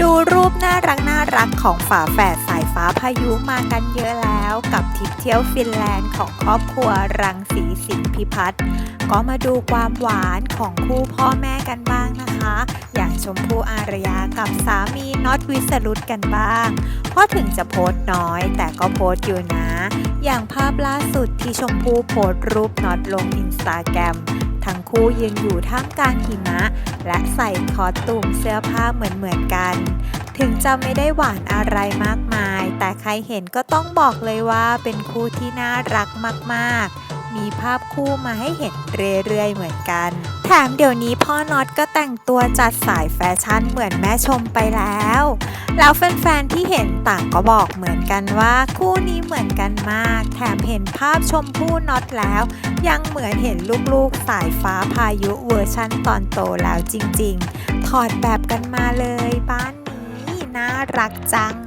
ดูรูปน่ารักน่ารักของฝาแฝดสายฟ้าพายุมากันเยอะแล้วกับทริปเที่ยวฟินแลนด์ของครอบครัวรังสีสินพิพัฒน์ก็มาดูความหวานของคู่พ่อแม่กันบ้างนะคะ อย่างชมพู่อารยากับสามีน็อตวิสรุตกันบ้าง เพราะถึงจะโพสต์น้อยแต่ก็โพสต์อยู่นะ อย่างภาพล่าสุดที่ชมพู่โพสต์รูปน็อตลงอินสตาแกรม ทั้งคู่ยืนอยู่ท่ามกลางหิมะ และใส่คอสตูมเสื้อผ้าเหมือนเหมือนกัน ถึงจะไม่ได้หวานอะไรมากมาย แต่ใครเห็นก็ต้องบอกเลยว่าเป็นคู่ที่น่ารักมาก ๆ มีภาพคู่มาให้เห็นเรื่อย ๆ เหมือนกัน แถมเดี๋ยวนี้พ่อน็อตก็แต่งตัวจัดสายแฟชั่นเหมือนแม่ชมไปแล้ว แล้วแฟนๆที่เห็นต่างก็บอกเหมือนกันว่าคู่นี้เหมือนกันมาก แถมเห็นภาพชมพู่น็อตแล้ว ยังเหมือนเห็นลูกๆสายฟ้าพายุเวอร์ชั่นตอนโตแล้วจริงๆ ถอดแบบกันมาเลยบ้านนี้น่ารักจัง